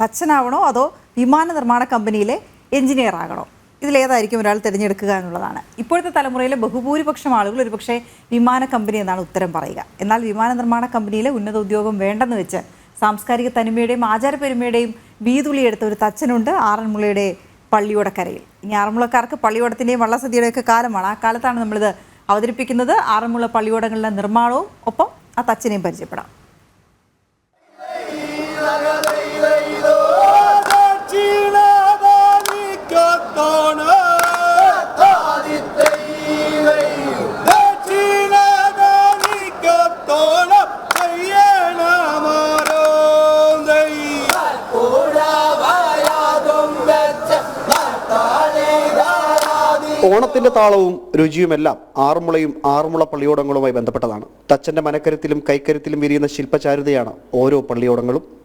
തച്ചനാവണോ അതോ വിമാന നിർമ്മാണ കമ്പനിയിലെ എഞ്ചിനീയർ ആകണോ? ഇതിലേതായിരിക്കും ഒരാൾ തിരഞ്ഞെടുക്കുക എന്നുള്ളതാണ്. ഇപ്പോഴത്തെ തലമുറയിലെ ബഹുഭൂരിപക്ഷം ആളുകൾ ഒരുപക്ഷെ വിമാന കമ്പനി എന്നാണ് ഉത്തരം പറയുക. എന്നാൽ വിമാന നിർമ്മാണ കമ്പനിയിലെ ഉന്നത ഉദ്യോഗം വേണ്ടെന്ന് വെച്ച് സാംസ്കാരിക തനിമയുടെയും ആചാരപരിമയുടെയും വീതുളിയെടുത്ത ഒരു തച്ചനുണ്ട് ആറന്മുളയുടെ പള്ളിയോടക്കരയിൽ ഇനി ആറന്മുളക്കാർക്ക് പള്ളിയോടത്തിന്റെയും വള്ളസദ്യയുടെയൊക്കെ കാലമാണ്. ആ കാലത്താണ് നമ്മളിത് അവതരിപ്പിക്കുന്നത്. ആറന്മുള പള്ളിയോടങ്ങളുടെ നിർമ്മാണവും ഒപ്പം ആ തച്ചനെയും പരിചയപ്പെടാം. ഓണത്തിന്റെ താളവും രുചിയുമെല്ലാം ആറുമുളയും ആറുമുള പള്ളിയോടങ്ങളുമായി ബന്ധപ്പെട്ടതാണ്. തച്ചന്റെ മനക്കരുത്തിലും കൈക്കരുത്തിലും വിരിയുന്ന ശില്പചാരുതയാണ് ഓരോ പള്ളിയോടങ്ങളും.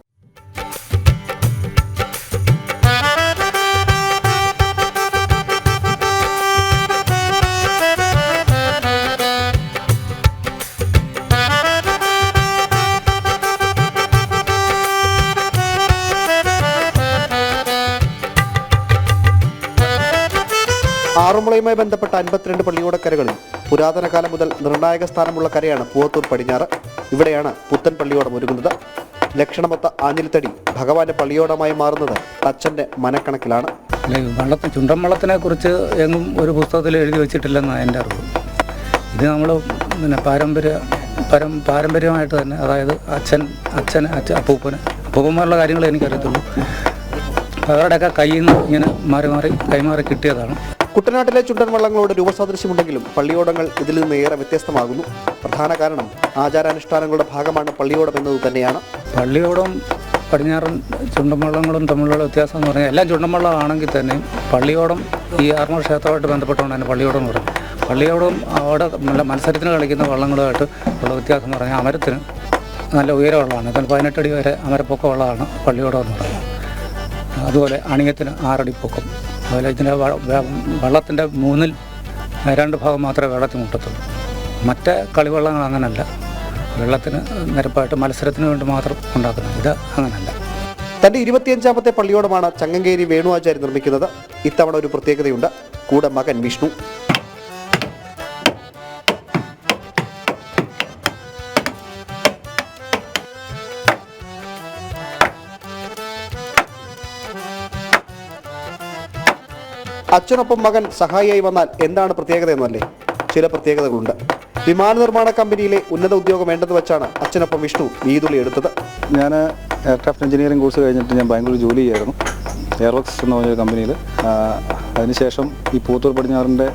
ആറന്മുളയുമായി ബന്ധപ്പെട്ട അൻപത്തിരണ്ട് പള്ളിയോടക്കരകളിൽ പുരാതന കാലം മുതൽ നിർണായക സ്ഥാനമുള്ള കരയാണ് പൂവത്തൂർ പടിഞ്ഞാറ്. ഇവിടെയാണ് പുത്തൻ പള്ളിയോടം ഒരുങ്ങുന്നത്. ലക്ഷണമൊത്ത ആഞ്ഞിലിത്തടി ഭഗവാന്റെ പള്ളിയോടമായി മാറുന്നത് അച്ഛന്റെ മനക്കണക്കിലാണ്. വള്ളത്തിന് ചുണ്ടൻ കുറിച്ച് എങ്ങും ഒരു പുസ്തകത്തിൽ എഴുതി വെച്ചിട്ടില്ലെന്നാണ് എന്റെ അറിവ്. ഇത് നമ്മൾ പിന്നെ പാരമ്പര്യ പരം പാരമ്പര്യമായിട്ട് തന്നെ അതായത് അച്ഛൻ അച്ഛൻ അച്ഛൻ അപ്പൂപ്പന് അപ്പൂപ്പന്മാരുള്ള കാര്യങ്ങൾ എനിക്കറിയത്തുള്ളൂ. അവരുടെയൊക്കെ കയ്യിൽ നിന്ന് ഇങ്ങനെ മാറി മാറി കൈമാറി കിട്ടിയതാണ്. കുട്ടനാട്ടിലെ ചുണ്ടൻ വള്ളങ്ങളോട് രൂപസാദൃശ്യമുണ്ടെങ്കിലും പള്ളിയോടങ്ങൾ ഇതിൽ നിന്ന് ഏറെ വ്യത്യസ്തമാകുന്നു. പ്രധാന കാരണം ആചാരാനുഷ്ഠാനങ്ങളുടെ ഭാഗമാണ് പള്ളിയോടം എന്നത് തന്നെയാണ്. പള്ളിയോടം പടിഞ്ഞാറൻ ചുണ്ടൻവള്ളങ്ങളും തമ്മിലുള്ള വ്യത്യാസം എന്ന് പറഞ്ഞാൽ എല്ലാം ചുണ്ടൻവള്ളം തന്നെ പള്ളിയോടം ഈ ആർമ ക്ഷേത്രമായിട്ട് ബന്ധപ്പെട്ടുകൊണ്ട് തന്നെ പള്ളിയോടം എന്ന് പറയുന്നത്. പള്ളിയോടം അവിടെ മത്സരത്തിന് കളിക്കുന്ന വള്ളങ്ങളുമായിട്ട് ഉള്ള വ്യത്യാസം എന്ന് പറഞ്ഞാൽ അമരത്തിന് നല്ല ഉയരമുള്ളതാണ് ഇപ്പം പതിനെട്ടടി വരെ അമരപ്പൊക്കമുള്ളതാണ് പള്ളിയോടം എന്ന് പറയുന്നത്. അതുപോലെ അണിയത്തിന് ആറടി പൊക്കം. അതുപോലെ ഇതിന്റെ വെള്ളത്തിന്റെ മൂന്നിൽ രണ്ട് ഭാഗം മാത്രമേ വെള്ളത്തിൽ മുട്ടത്തുള്ളൂ. മറ്റേ കളിവെള്ളങ്ങൾ അങ്ങനല്ല. വെള്ളത്തിന് നിരപ്പായിട്ട് മത്സരത്തിന് വേണ്ടി മാത്രം ഉണ്ടാക്കുന്നത്. ഇത് അങ്ങനല്ല. തന്റെ ഇരുപത്തിയഞ്ചാമത്തെ പള്ളിയോടമാണ് ചങ്ങങ്കേരി വേണുവാചാരി നിർമ്മിക്കുന്നത്. ഇത്തവണ ഒരു പ്രത്യേകതയുണ്ട്. കൂടെ മകൻ വിഷ്ണു. അച്ഛനൊപ്പം മകൻ സഹായിയായി വന്നാൽ എന്താണ് പ്രത്യേകത എന്നല്ലേ? ചില പ്രത്യേകതകളുണ്ട്. വിമാന നിർമ്മാണ കമ്പനിയിലെ ഉന്നത ഉദ്യോഗം വേണ്ടെന്ന് വെച്ചാണ് അച്ഛനൊപ്പം വിഷ്ണു വീതുളി എടുത്തത്. ഞാൻ എയർക്രാഫ്റ്റ് എഞ്ചിനീയറിംഗ് കോഴ്സ് കഴിഞ്ഞിട്ട് ഞാൻ ബാംഗ്ലൂർ ജോലി ചെയ്യായിരുന്നു. എയർവർക്സ് എന്ന് പറഞ്ഞൊരു കമ്പനിയിൽ. അതിനുശേഷം ഈ പൂത്തൂർ പടിഞ്ഞാറിന്റെ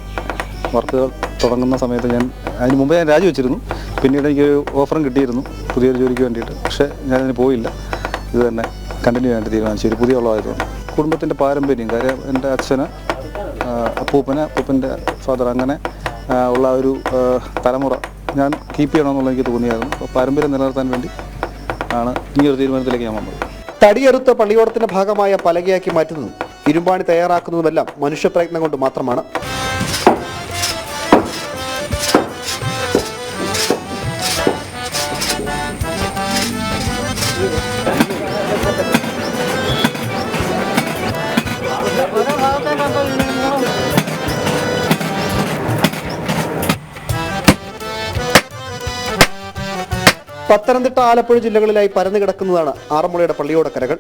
വർക്കുകൾ തുടങ്ങുന്ന സമയത്ത് ഞാൻ അതിന് മുമ്പ് ഞാൻ രാജിവെച്ചിരുന്നു. പിന്നീട് എനിക്കൊരു ഓഫറും കിട്ടിയിരുന്നു പുതിയൊരു ജോലിക്ക് വേണ്ടിയിട്ട്. പക്ഷേ ഞാനതിന് പോയില്ല. ഇത് തന്നെ കണ്ടിന്യൂ ചെയ്യാൻ തീരുമാനിച്ചു. ഒരു പുതിയ ഉള്ളതായതുകൊണ്ട്. കുടുംബത്തിന്റെ പാരമ്പര്യം കാര്യം എന്റെ അച്ഛന് അപ്പൂപ്പന് അപ്പൂപ്പന്റെ ഫാദർ അങ്ങനെ ഉള്ള ഒരു തലമുറ ഞാൻ കീപ്പ് ചെയ്യണമെന്നുള്ള എനിക്ക് തോന്നിയായിരുന്നു. അപ്പോൾ പാരമ്പര്യം നിലനിർത്താൻ വേണ്ടി ആണ് ഈ ഒരു തീരുമാനത്തിലേക്ക് ഞാൻ വന്നത്. തടിയെറുത്ത പള്ളിയോടത്തിന്റെ ഭാഗമായ പലകയാക്കി മാറ്റുന്നതും ഇരുമ്പാണി തയ്യാറാക്കുന്നതുമെല്ലാം മനുഷ്യപ്രയത്നം കൊണ്ട് മാത്രമാണ്. പത്തനംതിട്ട ആലപ്പുഴ ജില്ലകളിലായി പരന്നു കിടക്കുന്നതാണ് ആറന്മുളയുടെ പള്ളിയോടക്കരകൾ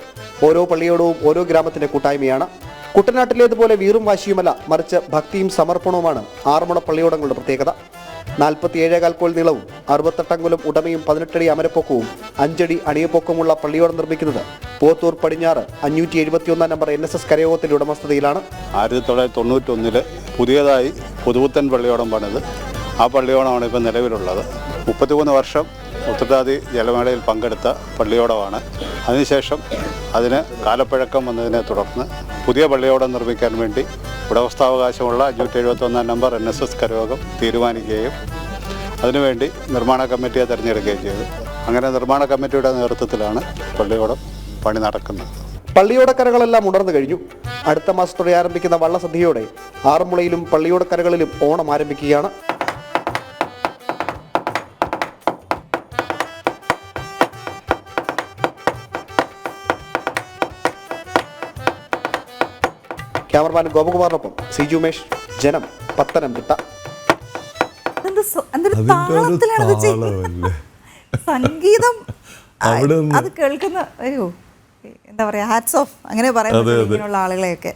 ഓരോ പള്ളിയോടവും ഓരോ ഗ്രാമത്തിന്റെ കൂട്ടായ്മയാണ്. കുട്ടനാട്ടിലേതുപോലെ വീറും വാശിയുമല്ല മറിച്ച് ഭക്തിയും സമർപ്പണവുമാണ് ആറന്മുള പള്ളിയോടങ്ങളുടെ പ്രത്യേകത. നാൽപ്പത്തിയേഴേകാൽ കോൽ നീളവും അറുപത്തെട്ടങ്കുലം ഉടമയും പതിനെട്ടടി അമരപ്പൊക്കവും അഞ്ചടി അണിയപ്പൊക്കമുള്ള പള്ളിയോടം നിർമ്മിക്കുന്നത് പോത്തൂർ പടിഞ്ഞാറ് അഞ്ഞൂറ്റി എഴുപത്തിയൊന്നാം നമ്പർ എൻ എസ് എസ് കരയോഗത്തിന്റെ ഉടമസ്ഥതയിലാണ്. ആയിരത്തി തൊള്ളായിരത്തി തൊണ്ണൂറ്റൊന്നിൽ പുതിയതായി പുതുപുത്തൻ പള്ളിയോടം പണിത് ആ പള്ളിയോടമാണ് ഇപ്പോൾ നിലവിലുള്ളത്. മുപ്പത്തിമൂന്ന് വർഷം ഉത്തരവാദി ജലമേളയിൽ പങ്കെടുത്ത പള്ളിയോടമാണ് അതിനുശേഷം അതിന് കാലപ്പഴക്കം വന്നതിനെ തുടർന്ന് പുതിയ പള്ളിയോടം നിർമ്മിക്കാൻ വേണ്ടി ഉടമസ്ഥാവകാശമുള്ള അഞ്ഞൂറ്റി എഴുപത്തൊന്നാം നമ്പർ എൻ എസ് എസ് കരയോഗം തീരുമാനിക്കുകയും അതിനുവേണ്ടി നിർമ്മാണ കമ്മിറ്റിയെ തിരഞ്ഞെടുക്കുകയും ചെയ്തു. അങ്ങനെ നിർമ്മാണ കമ്മിറ്റിയുടെ നേതൃത്വത്തിലാണ് പള്ളിയോടം പണി നടക്കുന്നത്. പള്ളിയോടക്കരകളെല്ലാം ഉണർന്നു കഴിഞ്ഞു. അടുത്ത മാസത്തോടെ ആരംഭിക്കുന്ന വള്ളസദ്യയോടെ ആറന്മുളയിലും പള്ളിയോടക്കരകളിലും ഓണം ആരംഭിക്കുകയാണ്. ക്യാമറമാൻ ഗോപകുമാറിനൊപ്പം സിജു ഉമേഷ് ജനം പത്തനംതിട്ട? സംഗീതം. അത് കേൾക്കുന്ന ഒരു എന്താ പറയാ ഹാറ്റ്സ് ഓഫ് അങ്ങനെ പറയാൻ പറ്റും ആളുകളെയൊക്കെ.